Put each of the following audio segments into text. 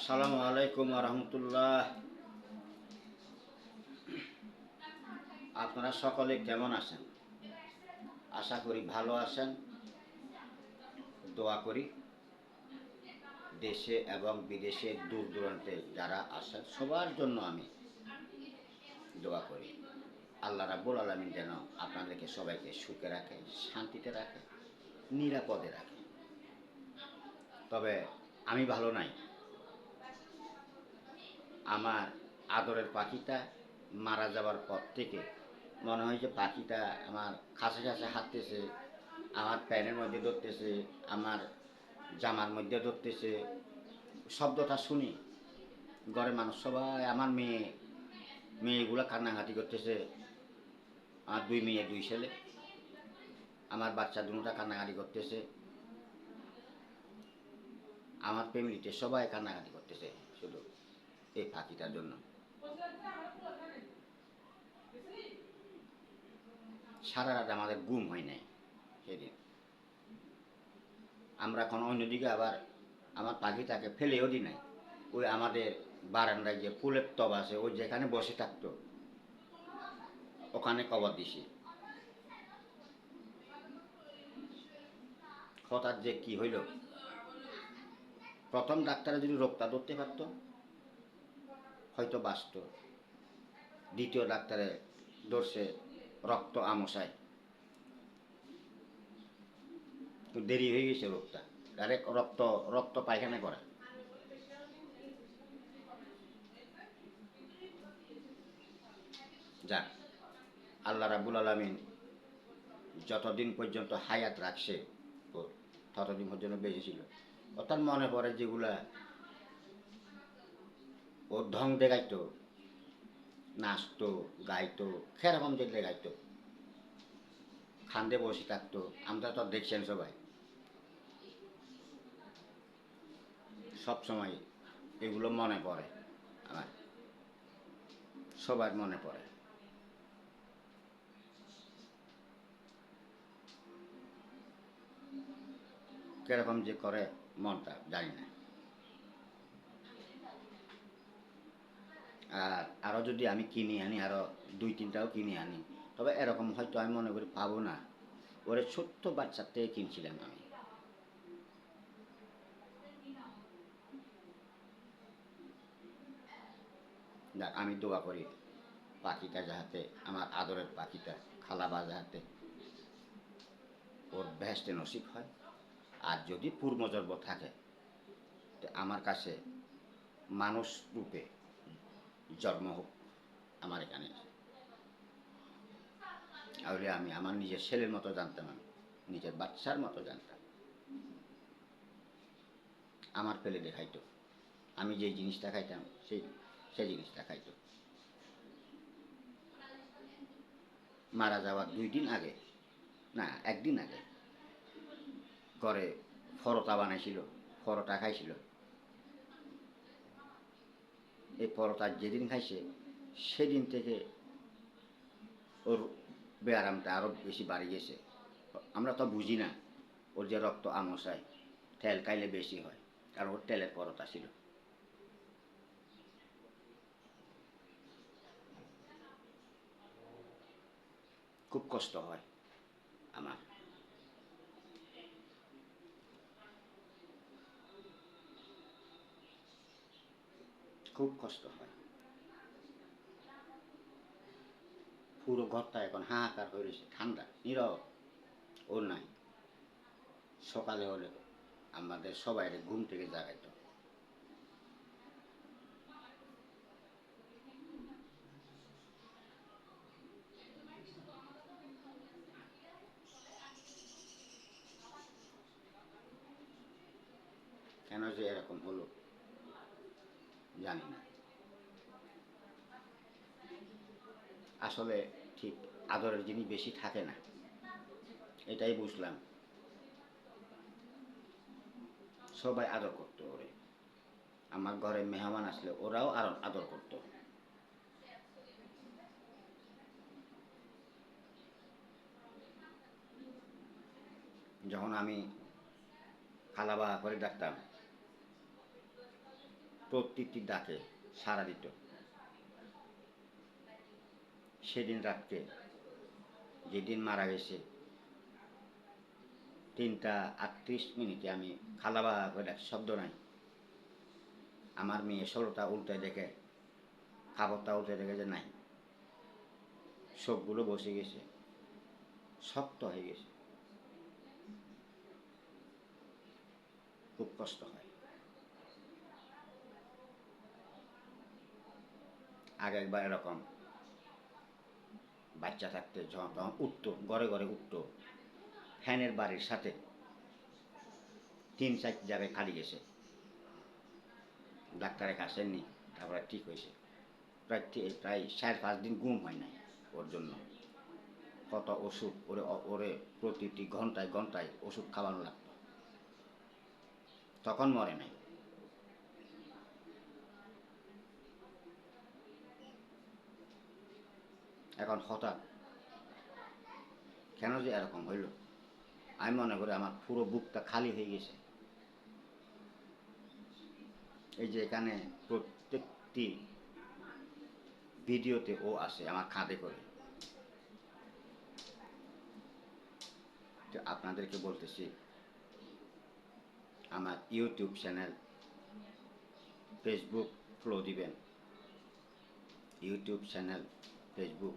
আসসালামু আলাইকুম রহমতুল্লাহ আপনারা সকলে কেমন আছেন? আশা করি ভালো আছেন। দোয়া করি দেশে এবং বিদেশে দূর দূরান্তে যারা আছেন, সবার জন্য আমি দোয়া করি। আল্লাহ রাব্বুল আলমিন যেন আপনাদেরকে সবাইকে সুখে রাখে, শান্তিতে রাখে, নিরাপদে রাখে। তবে আমি ভালো নাই। আমার আদরের পাখিটা মারা যাওয়ার পর থেকে মনে হয় যে পাখিটা আমার খাসে খাসে হাঁটতেছে, আমার প্যানের মধ্যে ধরতেছে, আমার জামার মধ্যে ধরতেছে, শব্দটা শুনি। ঘরের মানুষ সবাই, আমার মেয়ে, মেয়েগুলো কান্নাকাটি করতেছে। আমার দুই মেয়ে, দুই ছেলে। আমার বাচ্চা দুটা কান্নাকাটি করতেছে। আমার ফ্যামিলিতে সবাই কান্নাকাটি করতেছে। এই পাখিটার জন্য। সারা রাত আমাদের গুম হয় নাই সেদিন। আমরা এখন অন্যদিকে আবার আমার পাখিটাকে ফেলেও দিই নাই। ওই আমাদের বারান্দায় যে ফুলের টব আছে ওই যেখানে বসে থাকতো, ওখানে কবর দিছি। হঠাৎ যে কি হইল? প্রথম ডাক্তারে যদি রোগটা ধরতে পারতো হয়তো বাঁচত। দ্বিতীয় ডাক্তারে ধরছে রক্ত আমশায় তো দেরি হয়ে গেছে রোগটা। ডাইরেক্ট রক্ত রক্ত পায়খানা করে। যাক, আল্লাহ রাবুল আলমিন যতদিন পর্যন্ত হায়াত রাখছে ততদিন পর্যন্ত বেঁচে ছিল। অর্থাৎ মনে পড়ে যেগুলা ও ঢং দেখাইতো নাচতো গাইতো সেরকম যে দেখাইতো খান্দে বসে থাকতো আমরা তো দেখছেন সবাই। সব সময় এগুলো মনে পড়ে আমার। সবার মনে পড়ে। কীরকম যে করে মনটা, জানি না। আর আরও যদি আমি কিনে আনি আরও দুই তিনটাও কিনে আনি, তবে এরকম হয়তো আমি মনে করি পাবো না। ওরে ছোট্ট বাচ্চার থেকে কিনছিলাম আমি। যাক আমি দোয়া করি পাখিটা যাহাতে, আমার আদরের পাখিটা, খালাবা যাহাতে, ওর ভেস্টে নসিব হয়। আর যদি পূর্বজন্ম থাকে আমার কাছে মানুষ রূপে জন্ম হোক আমার এখানে। তাহলে আমি আমার নিজের ছেলের মতো জানতাম আমি, নিজের বাচ্চার মতো জানতাম। আমার ফেলে দেখাইতো। আমি যে জিনিসটা খাইতাম, সেই সেই জিনিসটা খাইতো। মারা যাওয়ার দুই দিন আগে, না, একদিন আগে, ঘরে পরোটা বানাইছিল, পরোটা খাইছিল। এই পরোটা যেদিন খাইছে, সেদিন থেকে ওর ব্যায়ামটা আরও বেশি বাড়ি গেছে। আমরা তো বুঝি না, ওর যে রক্ত আমসায় তেল খাইলে বেশি হয় কারণ ওর তেলের পরোটা ছিল। খুব কষ্ট হয় আমার। খুব কষ্ট হয়। পুরো ঘরটা এখন হাহাকার হয়ে রয়েছে, ঠান্ডা, নীরব, ওর নাই। সকালে হলে আমাদের সবাই ঘুম থেকে জাগাইতো। কেন যে এরকম হলো? জানি না। আসলে ঠিক আদরের জিনিস বেশি থাকে না। এটাই বুঝলাম। সবাই আদর করতো ওরে। আমার ঘরে মেহমান আসলে ওরাও আর আদর করতো। যখন আমি খালাবা করে ডাকতাম প্রত্যেকটি ডাকে, সাড়া দিত। সেদিন রাতকে যেদিন মারা গেছে, তিনটা আটত্রিশ মিনিটে আমি খালাবা করে শব্দ নাই। আমার মেয়ে ষোলোটা উল্টে দেখে খাবারটা উল্টে দেখে যে নাই। সবগুলো বসে গেছে, শক্ত হয়ে গেছে। খুব কষ্ট হয়। আগে একবার এরকম। বাচ্চা থাকতে যখন তখন উঠতো, ঘরে ঘরে উঠতো। ফ্যানের বাড়ির সাথে তিন চার জায়গায় খালি গেছে। ডাক্তারের কাছে আসেননি তারপরে ঠিক হয়েছে। প্রায় প্রায় চার পাঁচ দিন ঘুম হয় নাই ওর জন্য। কত ওষুধ, ওরে ওরে প্রতিটি ঘন্টায় ঘন্টায় ওষুধ খাওয়ানো লাগতো। তখন মরে নাই। এখন হঠাৎ কেন যে এরকম হইল? আমি মনে করি আমার পুরো বুকটা খালি হয়ে গেছে। এই যে এখানে প্রত্যেকটি ভিডিওতে ও আসে আমার খাদে করে। তো আপনাদেরকে বলতেছি, আমার ইউটিউব চ্যানেল ফেসবুক ফলো দিবেন। YouTube channel Facebook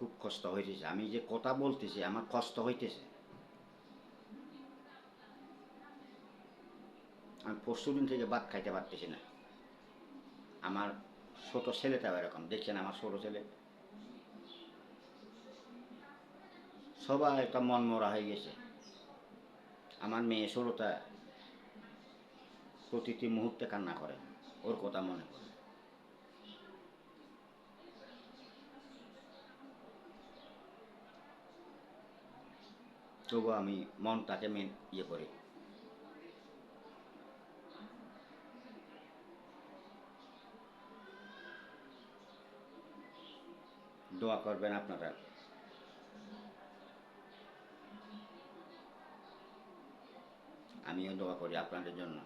খুব কষ্ট হইতেছে। আমি যে কথা বলতেছি, আমার কষ্ট হইতেছে। আমি পরশু দিন থেকে ভাত খাইতে পারতেছি না। আমার ছোট ছেলেটাও এরকম, দেখছেন আমার ছোট ছেলে? সবাই একটা মন মরা হয়ে গেছে। আমার মেয়ে ষোলোটা প্রতিটি মুহূর্তে কান্না করে, ওর কথা মনে করে তবু আমি মনটাকে মেন ইয়ে করি। দোয়া করবেন আপনারা। আমিও দোয়া করি আপনাদের জন্য।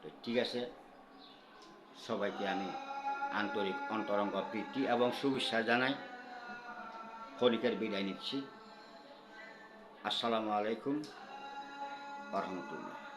তো ঠিক আছে, সবাইকে আমি আন্তরিক অন্তরঙ্গ প্রীতি এবং শুভেচ্ছা জানাই। ক্ষণিকের বিদায় নিচ্ছি। আসসালামু আলাইকুম রহমতুল্লাহ।